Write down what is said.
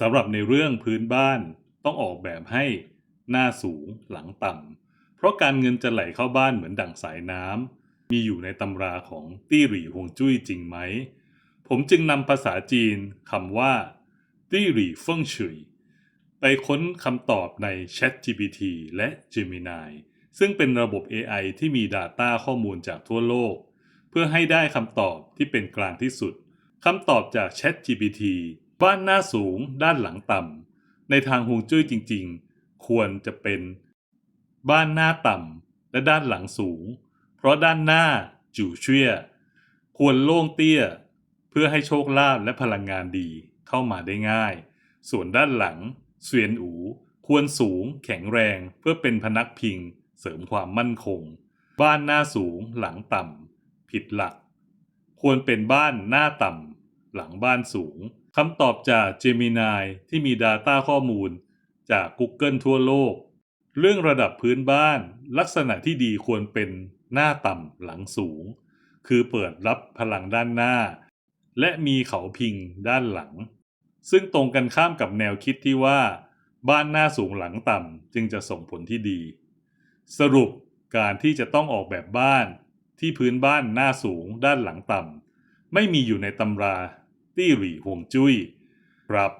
สำหรับในเรื่องพื้นบ้านต้องออกแบบให้หน้าสูงหลังต่ำเพราะการเงินจะไหลเข้าบ้านเหมือนดั่งสายน้ำมีอยู่ในตำราของตี้หรี่ฮวงจุ้ยจริงไหม ผมจึงนำภาษาจีนคำว่า ตี้หรี่เฟิ่งฉุยไปค้นคำตอบใน ChatGPT และ Gemini ซึ่งเป็นระบบ AI ที่มี Data ข้อมูลจากทั่วโลก เพื่อให้ได้คำตอบที่เป็นกลางที่สุดคำตอบจาก ChatGPT บ้านหน้าสูงด้านหลังต่ำในทางฮวงจุ้ยจริง ๆ ควรจะเป็น บ้านหน้าต่ำและด้านหลังสูง เพราะด้านหน้าจู่เชี่ยควรโล่งเตี้ย เพื่อให้โชคลาภและพลังงานดีเข้ามาได้ง่าย ส่วนด้านหลังเสวียนอู ควรสูงแข็งแรงเพื่อเป็นพนักพิง เสริมความมั่นคง บ้านหน้าสูงหลังต่ำผิดหลัก ควรเป็นบ้านหน้าต่ำหลังบ้านสูง คำตอบจาก Gemini ที่มี Data ข้อมูลจาก Google ทั่วโลก เรื่องระดับพื้นบ้าน ลักษณะที่ดีควรเป็นหน้าต่ำหลังสูง คือเปิดรับพลังด้านหน้า และมีเขาพิงด้านหลัง ซึ่งตรงกันข้ามกับแนวคิดที่ว่า บ้านหน้าสูงหลังต่ำจึงจะส่งผลที่ดี สรุปการที่จะต้องออกแบบบ้านที่พื้นบ้านหน้าสูงด้านหลังต่ำไม่มีอยู่ในตำรา ตี้หรี่ห่วงจุ้ยครับ